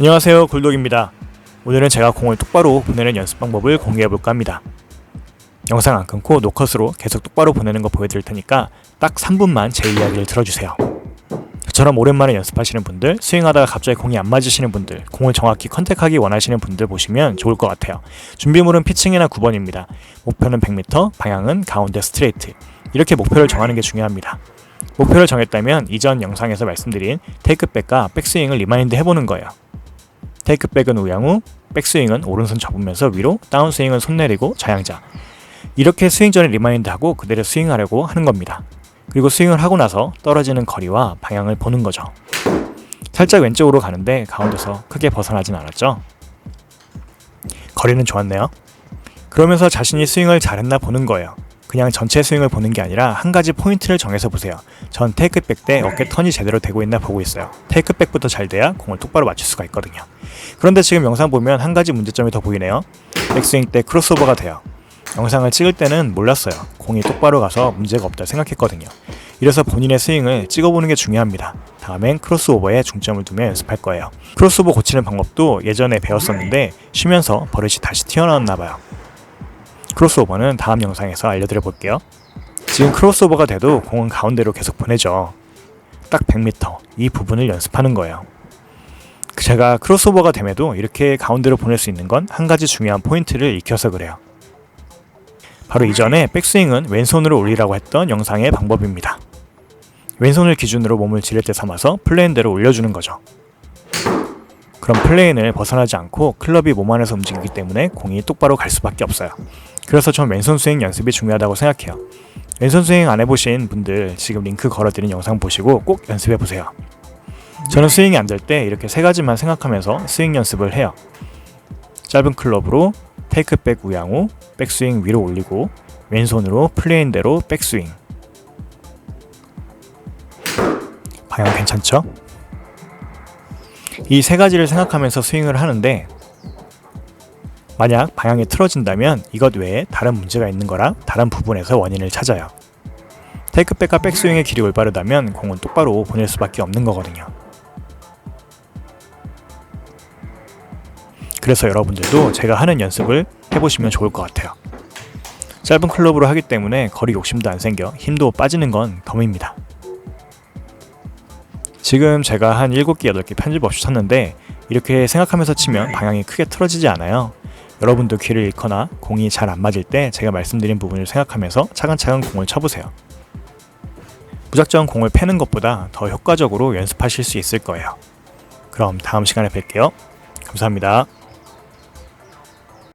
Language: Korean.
안녕하세요 굴독입니다. 오늘은 제가 공을 똑바로 보내는 연습 방법을 공유해볼까 합니다. 영상 안 끊고 노컷으로 계속 똑바로 보내는 거 보여드릴 테니까 딱 3분만 제 이야기를 들어주세요. 저처럼 오랜만에 연습하시는 분들 스윙하다가 갑자기 공이 안 맞으시는 분들 공을 정확히 컨택하기 원하시는 분들 보시면 좋을 것 같아요. 준비물은 피칭이나 9번입니다. 목표는 100m 방향은 가운데 스트레이트. 이렇게 목표를 정하는 게 중요합니다. 목표를 정했다면 이전 영상에서 말씀드린 테이크백과 백스윙을 리마인드 해보는 거예요 테이크백은 우양우, 백스윙은 오른손 접으면서 위로, 다운스윙은 손 내리고 자양자. 이렇게 스윙 전에 리마인드하고 그대로 스윙하려고 하는 겁니다. 그리고 스윙을 하고 나서 떨어지는 거리와 방향을 보는 거죠. 살짝 왼쪽으로 가는데 가운데서 크게 벗어나진 않았죠. 거리는 좋았네요. 그러면서 자신이 스윙을 잘했나 보는 거예요. 그냥 전체 스윙을 보는 게 아니라 한 가지 포인트를 정해서 보세요. 전 테이크백 때 어깨 턴이 제대로 되고 있나 보고 있어요. 테이크백부터 잘 돼야 공을 똑바로 맞출 수가 있거든요. 그런데 지금 영상 보면 한 가지 문제점이 더 보이네요. 백스윙 때 크로스오버가 돼요. 영상을 찍을 때는 몰랐어요. 공이 똑바로 가서 문제가 없다 생각했거든요. 이래서 본인의 스윙을 찍어보는 게 중요합니다. 다음엔 크로스오버에 중점을 두며 연습할 거예요. 크로스오버 고치는 방법도 예전에 배웠었는데 쉬면서 버릇이 다시 튀어나왔나 봐요. 크로스오버는 다음 영상에서 알려드려 볼게요. 지금 크로스오버가 돼도 공은 가운데로 계속 보내죠. 딱 100m 이 부분을 연습하는 거예요. 제가 크로스오버가 됨에도 이렇게 가운데로 보낼 수 있는 건 한 가지 중요한 포인트를 익혀서 그래요. 바로 이전에 백스윙은 왼손으로 올리라고 했던 영상의 방법입니다. 왼손을 기준으로 몸을 지렛대 때 삼아서 플레인대로 올려주는 거죠. 그럼 플레인을 벗어나지 않고 클럽이 몸 안에서 움직이기 때문에 공이 똑바로 갈 수밖에 없어요. 그래서 전 왼손 스윙 연습이 중요하다고 생각해요. 왼손 스윙 안 해보신 분들 지금 링크 걸어드린 영상 보시고 꼭 연습해 보세요. 저는 스윙이 안 될 때 이렇게 세 가지만 생각하면서 스윙 연습을 해요. 짧은 클럽으로 테이크백 우양우, 백스윙 위로 올리고 왼손으로 플레인대로 백스윙. 방향 괜찮죠? 이 세 가지를 생각하면서 스윙을 하는데 만약 방향이 틀어진다면 이것 외에 다른 문제가 있는 거라 다른 부분에서 원인을 찾아요. 테이크백과 백스윙의 길이 올바르다면 공은 똑바로 보낼 수밖에 없는 거거든요. 그래서 여러분들도 제가 하는 연습을 해보시면 좋을 것 같아요. 짧은 클럽으로 하기 때문에 거리 욕심도 안 생겨 힘도 빠지는 건 덤입니다. 지금 제가 한 7개, 8개 편집 없이 쳤는데 이렇게 생각하면서 치면 방향이 크게 틀어지지 않아요. 여러분도 귀를 잃거나 공이 잘 안 맞을 때 제가 말씀드린 부분을 생각하면서 차근차근 공을 쳐보세요. 무작정 공을 패는 것보다 더 효과적으로 연습하실 수 있을 거예요. 그럼 다음 시간에 뵐게요. 감사합니다.